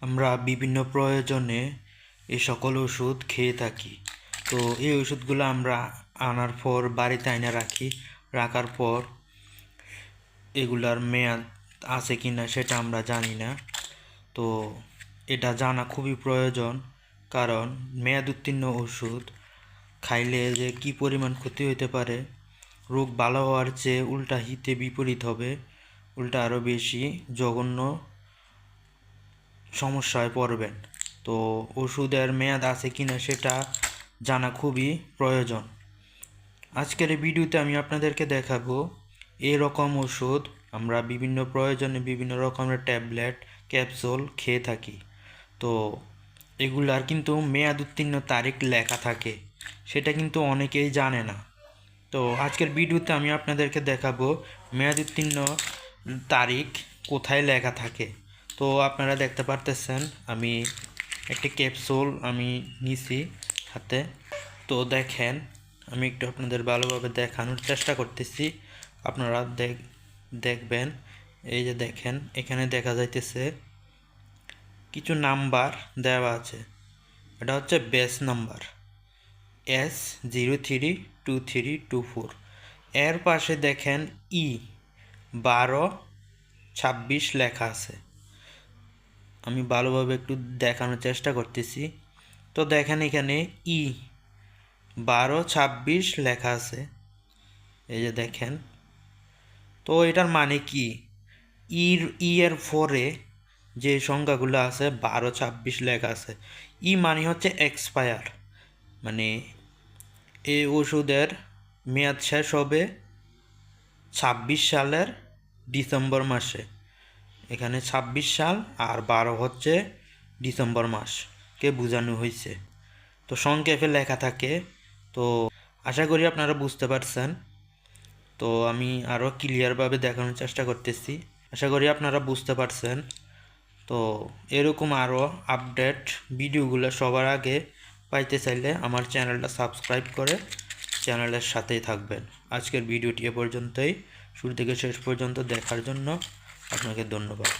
আমরা বিভিন্ন প্রয়োজনে এই সকল ওষুধ খেয়ে থাকি। তো এই ওষুধগুলো আমরা আনার পর, বাড়িতে আইনা রাখি। রাখার পর এগুলার মেয়াদ আছে কি না সেটা আমরা জানি না। তো এটা জানা খুবই প্রয়োজন, কারণ মেয়াদ উত্তীর্ণ ওষুধ খাইলে যে কি পরিমাণ ক্ষতি হতে পারে, রোগ ভালো হওয়ার চেয়ে উল্টা হিতে বিপরীত হবে। উল্টা আরও বেশি জঘন্য সমস্যায় পড়বেন। তো ওষুধের মেয়াদ আছে কিনা সেটা জানা খুবই প্রয়োজন। আজকের এই ভিডিওতে আমি আপনাদেরকে দেখাবো এরকম ওষুধ আমরা বিভিন্ন প্রয়োজনে বিভিন্ন রকমের ট্যাবলেট, ক্যাপসুল খেয়ে থাকি। তো এগুলার কিন্তু মেয়াদ উত্তীর্ণ তারিখ লেখা থাকে, সেটা কিন্তু অনেকেই জানে না। তো আজকের ভিডিওতে আমি আপনাদেরকে দেখাবো মেয়াদ উত্তীর্ণ তারিখ কোথায় লেখা থাকে। তো আপনারা দেখতে পারতেছেন, আমি একটি ক্যাপসুল আমি নিছি হাতে। তো দেখেন, আমি একটু আপনাদের ভালোভাবে দেখানোর চেষ্টা করতেছি। আপনারা দেখ, দেখবেন, এই যে দেখেন, এখানে দেখা যাইতেছে কিছু নাম্বার দেওয়া আছে। এটা হচ্ছে base number. S zero three, two three, two four. এর পাশে দেখেন ই বারো, ছাব্বিশ লেখা আছে। আমি ভালোভাবে একটু দেখানোর চেষ্টা করতেছি। তো দেখেন এখানে ই, বারো, ছাব্বিশ লেখা আছে। এই যে দেখেন। তো এটার মানে কি? ইর, ই এর ফোরে যে সংখ্যাগুলো আছে, বারো, ছাব্বিশ লেখা আছে। ই মানে হচ্ছে এক্সপায়ার মানে এই ওষুধের মেয়াদ শেষ হবে ছাব্বিশ সালের ডিসেম্বর মাসে। এখানে ছাব্বিশ সাল আর বারো হচ্ছে ডিসেম্বর মাসকে বোঝানো হয়েছে তো সংক্ষেপে লেখা থাকে, তো আশা করি আপনারা বুঝতে পারছেন। তো আমি আরও ক্লিয়ারভাবে দেখানোর চেষ্টা করতেছি। আশা করি আপনারা বুঝতে পারছেন। তো এরকম আরও আপডেট ভিডিওগুলো সবার আগে পাইতে চাইলে আমার চ্যানেলটা সাবস্ক্রাইব করে চ্যানেলের সাথেই থাকবেন। আজকের ভিডিওটি এ পর্যন্তই। শুরু থেকে শেষ পর্যন্ত দেখার জন্য আপনাকে ধন্যবাদ।